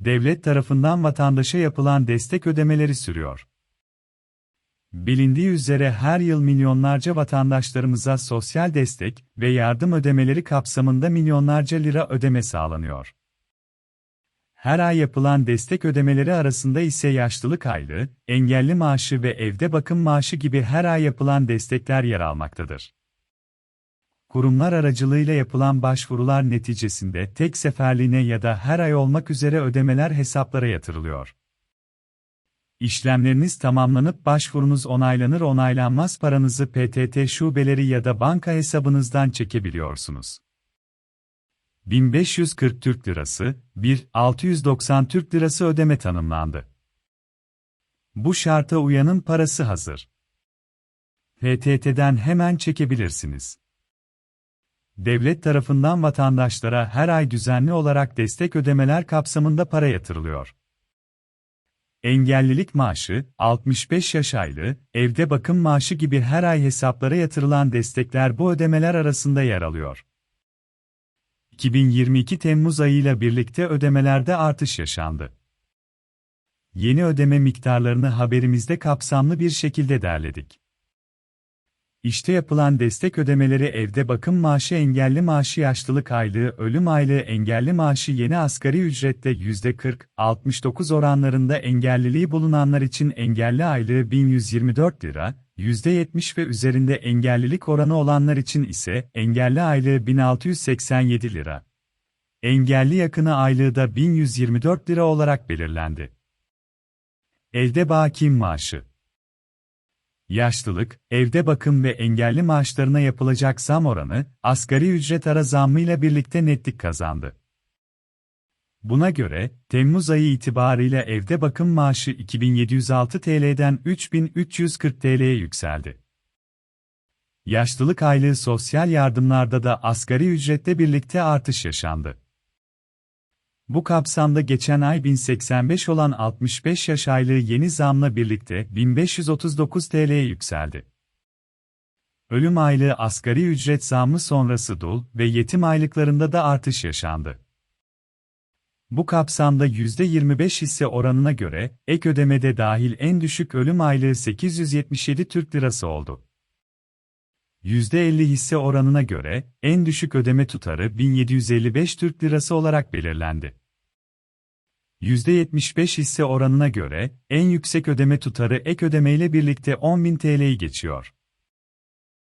devlet tarafından vatandaşa yapılan destek ödemeleri sürüyor. Bilindiği üzere her yıl milyonlarca vatandaşlarımıza sosyal destek ve yardım ödemeleri kapsamında milyonlarca lira ödeme sağlanıyor. Her ay yapılan destek ödemeleri arasında ise yaşlılık aylığı, engelli maaşı ve evde bakım maaşı gibi her ay yapılan destekler yer almaktadır. Kurumlar aracılığıyla yapılan başvurular neticesinde tek seferliğine ya da her ay olmak üzere ödemeler hesaplara yatırılıyor. İşlemleriniz tamamlanıp başvurunuz onaylanır onaylanmaz paranızı PTT şubeleri ya da banka hesabınızdan çekebiliyorsunuz. 1540 Türk Lirası, 1.690 Türk Lirası ödeme tanımlandı. Bu şarta uyanın parası hazır. PTT'den hemen çekebilirsiniz. Devlet tarafından vatandaşlara her ay düzenli olarak destek ödemeler kapsamında para yatırılıyor. Engellilik maaşı, 65 yaş aylığı, evde bakım maaşı gibi her ay hesaplara yatırılan destekler bu ödemeler arasında yer alıyor. 2022 Temmuz ayıyla birlikte ödemelerde artış yaşandı. Yeni ödeme miktarlarını haberimizde kapsamlı bir şekilde derledik. İşte yapılan destek ödemeleri evde bakım maaşı engelli maaşı yaşlılık aylığı ölüm aylığı engelli maaşı yeni asgari ücrette %40-69 oranlarında engelliliği bulunanlar için engelli aylığı 1124 lira, %70 ve üzerinde engellilik oranı olanlar için ise engelli aylığı 1687 lira. Engelli yakını aylığı da 1124 lira olarak belirlendi. Evde bakim maaşı Yaşlılık, evde bakım ve engelli maaşlarına yapılacak zam oranı, asgari ücret ara zammıyla birlikte netlik kazandı. Buna göre, Temmuz ayı itibarıyla evde bakım maaşı 2706 TL'den 3340 TL'ye yükseldi. Yaşlılık aylığı sosyal yardımlarda da asgari ücretle birlikte artış yaşandı. Bu kapsamda geçen ay 1085 olan 65 yaş aylığı yeni zamla birlikte 1539 TL'ye yükseldi. Ölüm aylığı asgari ücret zammı sonrası dul ve yetim aylıklarında da artış yaşandı. Bu kapsamda %25 hisse oranına göre, ek ödemede dahil en düşük ölüm aylığı 877 Türk Lirası oldu. %50 hisse oranına göre, en düşük ödeme tutarı 1755 Türk Lirası olarak belirlendi. %75 hisse oranına göre, en yüksek ödeme tutarı ek ödemeyle birlikte 10.000 TL'yi geçiyor.